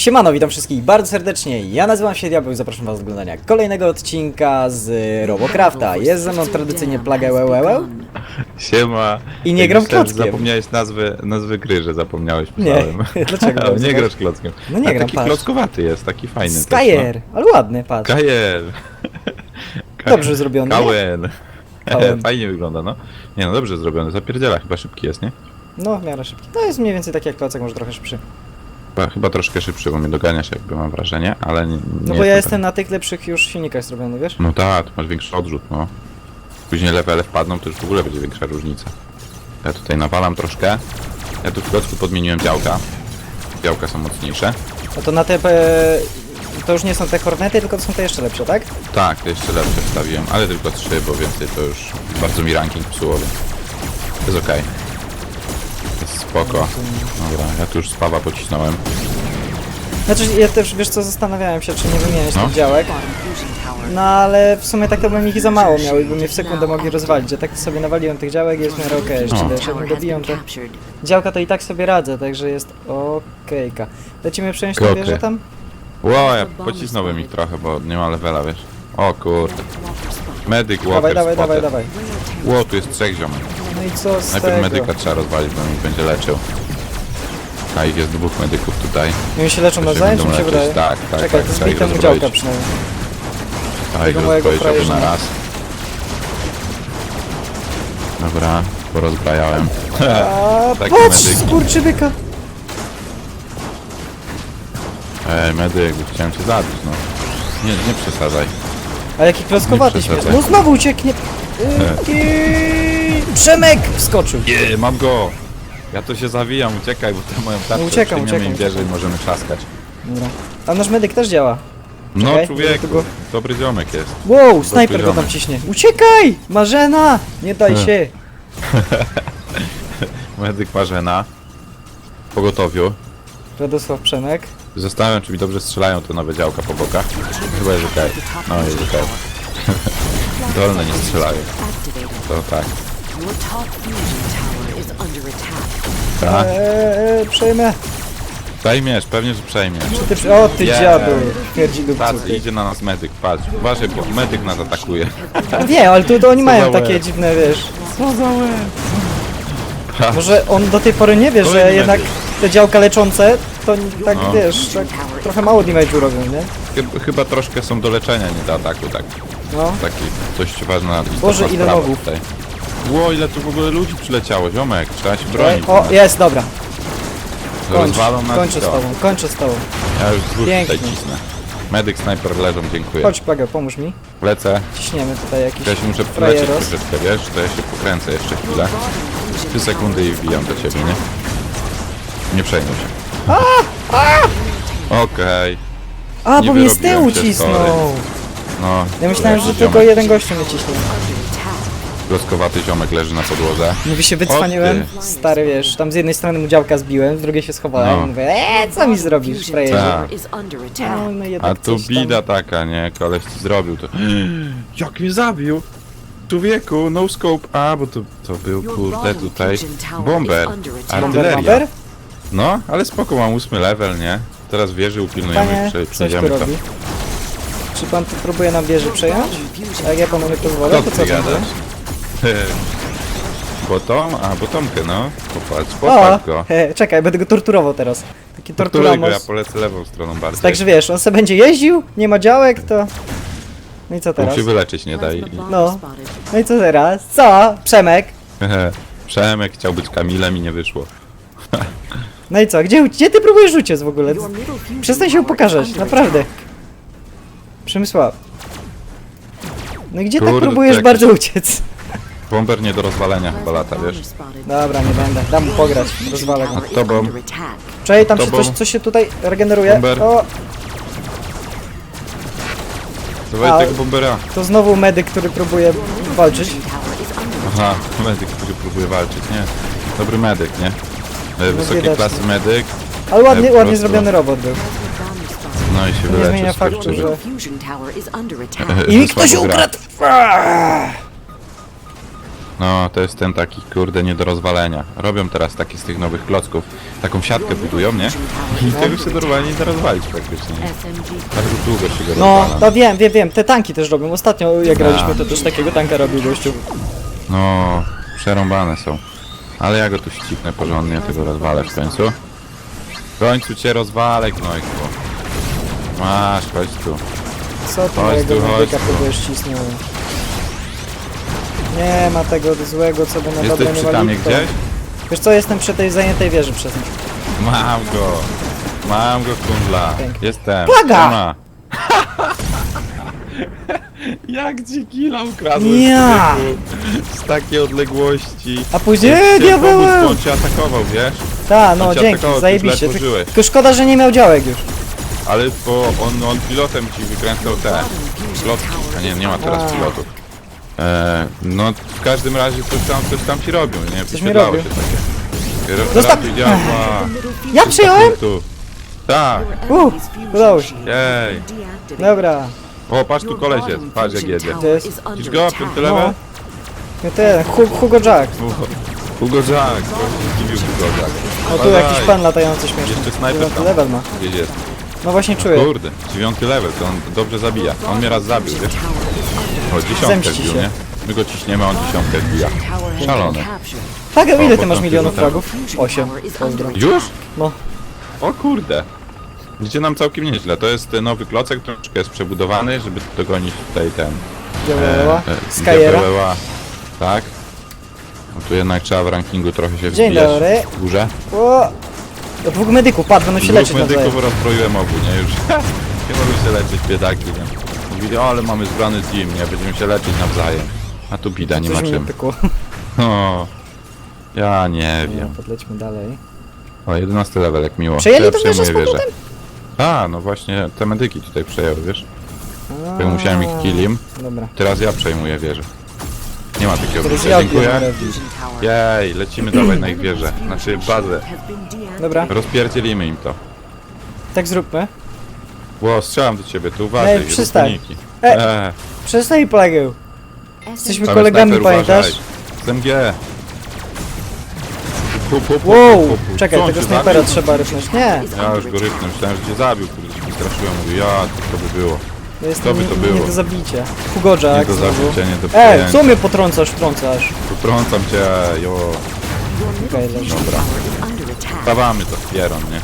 Siemano, witam wszystkich bardzo serdecznie. Ja nazywam się Diabeł i zapraszam was do oglądania kolejnego odcinka z Robocrafta. Jest ze mną tradycyjnie Plagę Łełełeł. Siema. I nie Jak gram myślałem, że klockiem. Zapomniałeś nazwy, nazwy gry, że zapomniałeś, Nie, myślałem. dlaczego A, nie grasz klockiem. No nie A gram, taki patrz. klockowaty jest, taki fajny też, Skyer, ale ładny, patrz. no. Kajer. Dobrze zrobiony. Kałem. Fajnie wygląda, no. Nie no, dobrze zrobiony, zapierdziela, chyba szybki jest, nie? No, w miarę szybki. No jest mniej więcej tak jak klocek, może trochę szybszy. Chyba, chyba troszkę szybszy, bo mnie doganiasz jakby mam wrażenie, ale nie, nie No bo ja jestem na tych lepszych już silnikach zrobiony, wiesz? No tak, tu masz większy odrzut, no. Później levele wpadną, to już w ogóle będzie większa różnica. Ja tutaj nawalam troszkę. Ja tu w klocku podmieniłem działka. Działka są mocniejsze. No to na te... E, to już nie są te Hornety, tylko to są te jeszcze lepsze, tak? Tak, to jeszcze lepsze wstawiłem, ale tylko trzy, bo więcej to już bardzo mi ranking psuło, więc to jest okej. Spoko. Dobra, ja tu już spawa pocisnąłem. Znaczy, ja też, wiesz co, zastanawiałem się, czy nie wymieniać No. tych działek. No ale w sumie tak to bym ich za mało miał i by mnie w sekundę mogli rozwalić. Ja tak sobie nawaliłem tych działek i jest w miarę okej. Jeszcze No. wiesz, jak mnie dobiją, to działka to i tak sobie radzę, także jest okejka. Lecimy przejąć tę wieżę tam? Ło, ja pocisnąłem ich trochę, bo nie ma levela, wiesz. O kurde. Medyk, walker, Dawaj, dawaj, dawaj, spotter. dawaj. Ło, tu jest trzech ziomek. No i co z Najpierw tego? medyka trzeba rozwalić, bo mi będzie leczył. A ich jest dwóch medyków tutaj. I oni się leczą się nawzajem, czy mi się wydaje? Tak, tak, Czekaj, tak, to trzeba ich zbij temu rozbroić. działka przynajmniej. A ich Tego mojego rozbroić obu na frajerzyna. raz. Dobra, porozbrajałem. A, Taki patrz, medyk. skurczybyka! Ej, medyk, chciałem cię zabić, no. Nie, nie przesadzaj. A jaki Nie przesadzaj. No znowu ucieknie! Yy, Przemek wskoczył! Nie, mam go! Ja to się zawijam, uciekaj, bo tę moją tarczę No uciekam, przyjmiemy uciekam, wieżę i możemy trzaskać. Dobra. A nasz medyk też działa. No Czekaj, człowieku, tego- dobry ziomek jest. Wow, snajper go tam ciśnie. Uciekaj! Marzena! Nie daj Hmm. się! Medyk Marzena. W pogotowiu. Radosław Przemek. Zastanawiam, czy mi dobrze strzelają te nowe działka po bokach. Chyba jest okej. No jest okej. Dolne nie strzelają. To tak. Your top fusion tower is under attack. Tak. Eee, przejmę. Przejmiesz, pewnie, że przejmiesz. Ty, przy- o, ty Yeah. dziadu. Twierdzi Patrz, idzie na nas medyk, patrz. Uważaj, bo medyk nas atakuje. Nie, ale tu to oni Co mają takie łeb. dziwne, wiesz. Co za łeb? Może on do tej pory nie wie, że Kolejny jednak te działka leczące, to tak No. wiesz, tak trochę mało damage'u robią, nie? Chyba, chyba troszkę są do leczenia, nie do ataku, tak. No. Taki dość ważna Boże, ile nogów. tutaj. Ło, ile tu w ogóle ludzi przyleciało, ziomek, trzeba się bronić. O, jest, dobra. Kończ, Rozwalą nas kończę i z to. tobą, kończę z tobą. Ja już dwóch Pięknie. tutaj cisnę. Medyk, snajper leżą, dziękuję. Chodź, Plagę, pomóż mi. Lecę. Ciśniemy tutaj jakiś Ja się muszę polecieć frajeros. troszeczkę, wiesz, to ja się pokręcę jeszcze chwilę. Trzy sekundy i wbijam do ciebie, nie? Nie przejmuj się. Okej, A, nie bo mnie z wyrobiłem tyłu się, cisnął. no. Ja myślałem, że tylko jeden gościu mnie ciśnie. Kloskowaty ziomek leży na podłodze. Mówi się wycwaniłem, O stary wiesz, tam z jednej strony mu działka zbiłem, z drugiej się schowałem No. i mówię, eee, co mi zrobisz, frajerze? Tak. No, no jednak A tu coś tam. bida taka, nie? Koleś ci zrobił to. Jak mnie zabił? Tu wieku, no scope. A, bo to, to był kurde tutaj bomber. Artyleria. bomber? No, ale spoko, mam ósmy level, nie? Teraz wieży upilnujemy, Panie, prze- coś tu przejdziemy to. robi. Czy pan tu próbuje nam wieży przejąć? A jak ja panu nie pozwolę, Co to ty co pan gadasz? zrobi? Bottom? A, botomkę, no. Popatrz, O, popatrz go. he, czekaj, będę go torturował teraz. Taki Torturuj go, ja torturamos. polecę lewą stroną bardziej. Także wiesz, on sobie będzie jeździł, nie ma działek, to... No i co teraz? się wyleczyć, nie daj. No. No i co teraz? Co? Przemek? Przemek chciał być Kamilem i nie wyszło. No i co? Gdzie, gdzie ty próbujesz uciec w ogóle? Przestań się pokazać, naprawdę. Przemysław. No i gdzie tak Kurde, próbujesz to bardzo uciec? Bomber nie do rozwalenia chyba lata, wiesz? Dobra, nie będę. Dam mu pograć, rozwalę go. A tobą? Czekaj, tam się Tobą? coś, coś się tutaj regeneruje. Bomber. O, Dawaj A- tego bombera. to znowu medyk, który próbuje walczyć. Aha, medyk, który próbuje walczyć, nie? Dobry medyk, nie? E, Wysokiej klasy medyk, Ale ładnie, po ładnie prostu. zrobiony robot był. no i się nie wyleczył zmienia faktu, że-. E, I mi ktoś ukradł! No, to jest ten taki, kurde, nie do rozwalenia. Robią teraz takie z tych nowych klocków, taką siatkę budują, nie? I tego się normalnie nie da rozwalić praktycznie. Bardzo długo się go No, rozwala. to wiem, wiem, wiem. Te tanki też robią. Ostatnio jak graliśmy, to też takiego tanka robił gościu. No, przerąbane są. Ale ja go tu ścipnę porządnie, ja tego rozwalę w końcu. W końcu cię rozwalę, gnojku. Masz, chodź tu. Co tu Chodź mojego tu, chodź medyka tu. próbujesz? Nie ma tego złego, co by na Jesteś dobre nie przy tamie waliło. gdzieś? Wiesz co, jestem przy tej zajętej wieży przez nich. Mam go! Mam go, kundla. Pięknie. Jestem. Plaga! Siema. Jak ci ukradłem Ja! człowieku? z takiej odległości. A później, eee, chciałem pomóc, diabełem! bo On cię atakował, wiesz? Ta, no On cię dzięki, atakował, ty zajebiście. źle Tylko, tworzyłeś. tylko szkoda, że nie miał działek już. Ale bo on, on pilotem ci wykręcał te lotki, a nie, nie ma teraz pilotów. E, no w każdym razie coś tam, coś tam ci robią, nie? mi Wyświetlało robią. się takie. Ro- Zostaw- raczej działa. Ja przyjąłem? Tu. Tak, Uh, udało się. jej. Dobra. O, patrz tu koleś jest, patrz jak jedzie. To jest- Widzisz go, piąty level? No ten, Hu- Hugo Jack. Hugo Jack, gość zdziwił Hugo Jack. O tu jakiś pan latający śmieszny. Jeszcze snajper Dziewiąty tam. level ma. Gdzieś jest. No właśnie czuję. Kurde, dziewiąty level, to on dobrze zabija. On mnie raz zabił, wiesz? O, dziesiątkę Zemści wbił, się. nie? My go ciśniemy, a on dziesiątkę wbija. Szalone. Tak, ile ty potem masz milionów fragów? Osiem. Pozdro. Już? No. O kurde. Idzie nam całkiem nieźle. To jest ten nowy klocek, troszeczkę jest przebudowany, żeby dogonić tutaj ten... Działała. e, Skyera. Diabeła. Tak. No tu jednak trzeba w rankingu trochę się Dzień wbijać dobry. w górze. O! Do dwóch medyków, patrz, będą się Dwóch leczyć nawzajem. medyków rozbroiłem obu, nie? Już nie mogą się leczyć, biedaki, nie? Mówili, o, ale mamy zbrany team, nie? Będziemy się leczyć nawzajem. A tu bida, nie ma Coś czym. pykło. O, ja nie No, wiem. podlećmy dalej. O, 11 level, jak miło. Przejęli z przejmuję powrotem? A, no właśnie, te medyki tutaj przejęły, wiesz? Ja musiałem ich killim, Dobra. teraz ja przejmuję wieżę. Nie ma takiego Teraz bicia, ja dziękuję. biorę. Jej, lecimy dawaj na ich wieżę, znaczy bazę. Dobra, Rozpierdzielimy im to. tak zróbmy. Ło, strzelam do ciebie, tu uważaj, Ej, przestań. rób uniki. E. Eee, Przestań polegę. Jesteśmy Tam kolegami, snajper, pamiętasz? uważaj. Z MG. Pu, pu, pu, Wow! pu, pu, pu. Czekaj, Co, on tego cię snajpera zabił? trzeba rypnąć. Nie! Ja już go rypnę, myślałem, że cię zabił, kurde, się wystraszyłem, mówię, ja, to by było. To jest To by nie, to nie było. do zabicia. Hugo Nie Jack do znowu. zabicia, nie do Ej, co mnie potrącasz, wtrącasz? Potrącam cię, jo. Okej, leży. Dobra. Stawamy to w pieron, nie?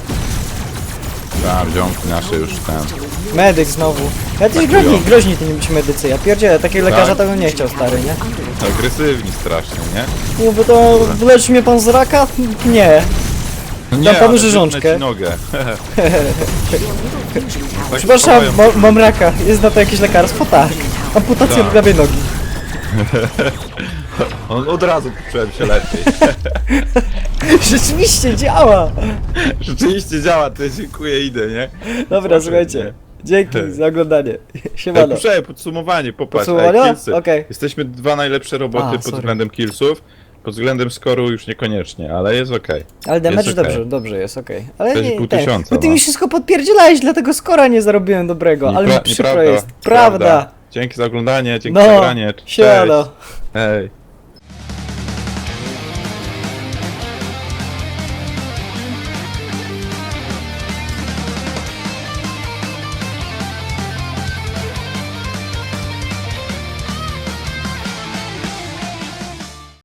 Tam, ziomki nasze już ten. Medyk znowu. Ja tyś groźni, groźni tymi ci medycy. Ja pierdzielę, takiego lekarza to bym nie chciał, stary, nie? Agresywni strasznie, nie? No bo to wyleczy mnie pan z raka? Nie. No Dam panu ale rzeżączkę. wytnę ci nogę. Tak Przepraszam, stoją. ma, mam raka. Jest na to jakieś lekarstwo? Tak. Amputacja Tak. prawej nogi. On od razu czułem się lepiej. Rzeczywiście działa! Rzeczywiście działa, to dziękuję, idę, nie? Dobra, słuchajcie. Dzięki za oglądanie. Tak, Siemano. muszę, podsumowanie, popatrz. Podsumowanie? Ej, killsy. Okej. Jesteśmy dwa najlepsze roboty A, pod sorry. względem killsów. Pod względem skoru już niekoniecznie, ale jest okej. Ale damage Jest okej. dobrze, dobrze jest, okej. Ale nie, pół ten, tysiąca, bo ty no. mi wszystko podpierdzielałeś, dlatego skora nie zarobiłem dobrego, ale mi Niepra- przykro nieprawda, jest. Prawda. Dzięki za oglądanie, dzięki za No, granie. Cześć. siano. Hej.